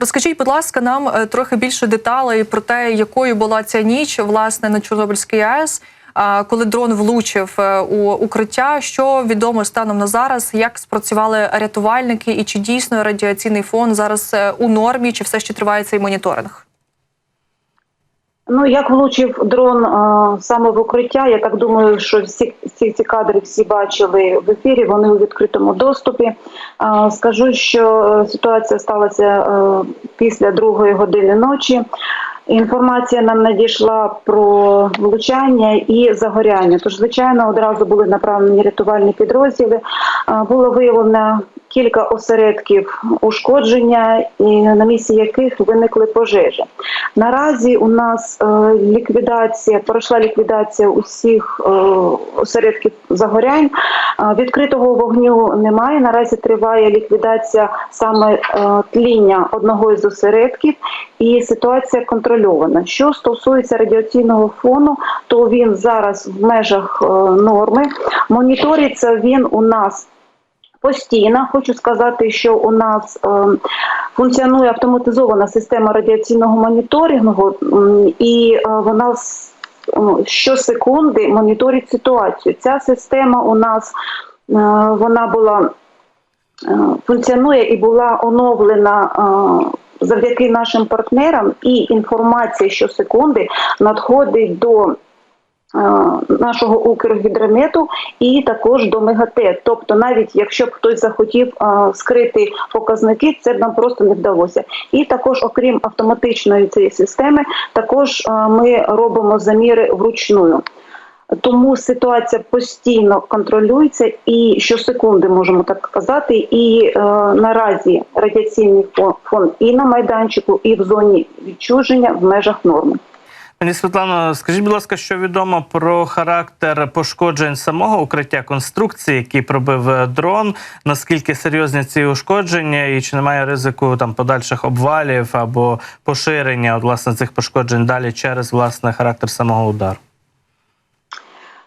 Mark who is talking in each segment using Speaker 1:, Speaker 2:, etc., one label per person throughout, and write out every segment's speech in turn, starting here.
Speaker 1: Розкажіть, будь ласка, нам е, трохи більше деталей про те, якою була ця ніч власне на Чорнобильській АЕС, коли дрон влучив е, у укриття. Що відомо станом на зараз? Як спрацювали рятувальники, і чи дійсно радіаційний фон зараз е, у нормі, чи все ще триває цей моніторинг?
Speaker 2: Ну, як влучив дрон а, саме в укриття, я так думаю, що всі, всі ці кадри всі бачили в ефірі, вони у відкритому доступі. А, скажу, що е, ситуація сталася е, після другої години ночі. Інформація нам надійшла про влучання і загоряння. Тож, звичайно, одразу були направлені рятувальні підрозділи. А, Було виявлено кілька осередків ушкодження, і на місці яких виникли пожежі. Наразі у нас е, ліквідація пройшла ліквідація усіх е, осередків загорянь. Е, відкритого вогню немає. Наразі триває ліквідація саме тління одного із осередків, і ситуація контрольована. Що стосується радіаційного фону, то він зараз в межах норми. Моніториться він у нас. Постійно хочу сказати, що у нас е, функціонує автоматизована система радіаційного моніторингу, і е, вона е, щосекунди моніторить ситуацію. Ця система у нас е, вона була е, функціонує і була оновлена. Завдяки нашим партнерам і інформація щосекунди надходить до нашого Укргідромету і також до МЕГАТЕ. Тобто, навіть якщо б хтось захотів е, скрити показники, це б нам просто не вдалося. І також, окрім автоматичної цієї системи, також е, ми робимо заміри вручную. Тому ситуація постійно контролюється і щосекунди можемо так казати. І е, наразі радіаційний фон, фон і на майданчику, і в зоні відчуження в межах норми.
Speaker 3: Пані Світлано, скажіть, будь ласка, що відомо про характер пошкоджень самого укриття конструкції, який пробив е, дрон? Наскільки серйозні ці ушкодження, і чи немає ризику там подальших обвалів або поширення от, власне цих пошкоджень далі через власне характер самого удару?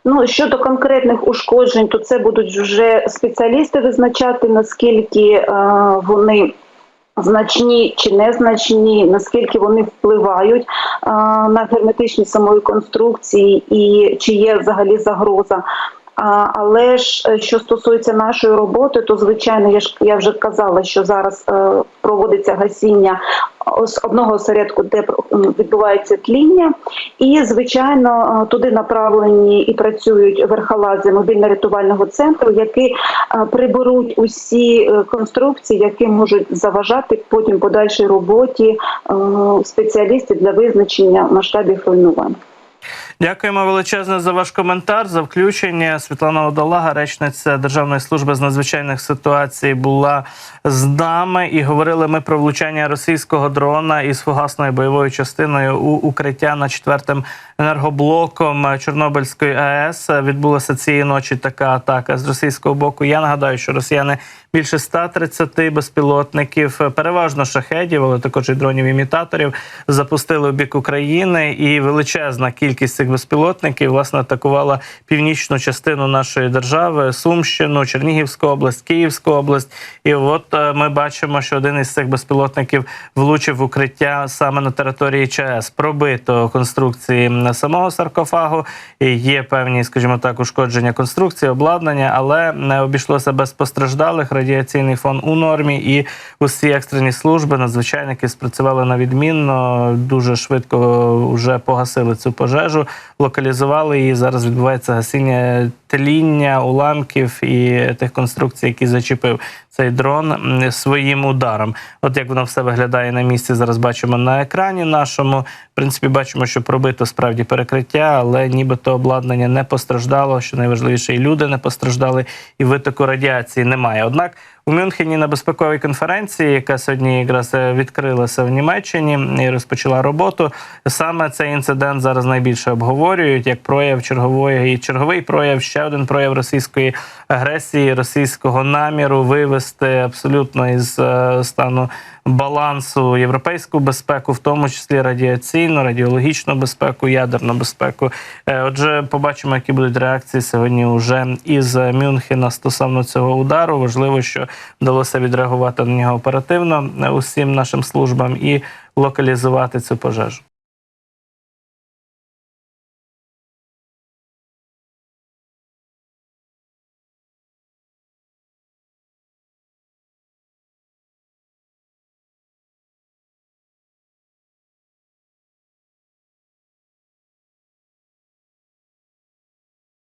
Speaker 2: Ну щодо конкретних ушкоджень, то це будуть вже спеціалісти визначати наскільки е, вони. Значні чи незначні, наскільки вони впливають а, на герметичність самої конструкції, і чи є взагалі загроза. А, але ж е, що стосується нашої роботи, то звичайно, я ж я вже казала, що зараз е, проводиться гасіння одного осередку, де відбувається тління, і звичайно е, туди направлені і працюють верхолази мобільно-рятувального центру, які е, приберуть усі е, конструкції, які можуть заважати потім подальшій роботі спеціалістів для визначення масштабів руйнувань.
Speaker 3: Дякуємо величезне за ваш коментар, за включення. Світлана Одолага, речниця Державної служби з надзвичайних ситуацій, була з нами і говорили ми про влучання російського дрона із фугасною бойовою частиною у укриття на четвертим енергоблоком Чорнобильської АЕС. Відбулася цієї ночі така атака з російського боку. Я нагадаю, що росіяни більше 130 безпілотників, переважно шахедів, але також і дронів імітаторів, запустили у бік України, і величезна кількість цих безпілотників власне атакувала північну частину нашої держави, Сумщину, Чернігівську область, Київську область. І от е, ми бачимо, що один із цих безпілотників влучив в укриття саме на території ЧАЕС. Пробито конструкції самого саркофагу. І Є певні, скажімо так, ушкодження конструкції, обладнання, але не обійшлося без постраждалих. Радіаційний фон у нормі, і усі екстрені служби, надзвичайники спрацювали на відмінно. Дуже швидко вже погасили цю пожежу, локалізували її. Зараз відбувається гасіння тління, уламків і тих конструкцій, які зачепив цей дрон своїм ударом. От як воно все виглядає на місці, зараз бачимо на екрані нашому. В принципі, бачимо, що пробито справді перекриття, але нібито обладнання не постраждало. Що найважливіше, і люди не постраждали, і витоку радіації немає. Однак у Мюнхені на безпековій конференції, яка сьогодні якраз е, відкрилася в Німеччині і розпочала роботу. Саме цей інцидент зараз найбільше обговорюють як прояв чергової і черговий прояв, ще один прояв російської агресії, російського наміру вивести абсолютно із е, стану балансу європейську безпеку, в тому числі радіаційну, радіологічну безпеку, ядерну безпеку. Е, Отже, побачимо, які будуть реакції сьогодні уже із Мюнхена стосовно цього удару. Важливо, що вдалося відреагувати на нього оперативно е, усім нашим службам і локалізувати цю пожежу.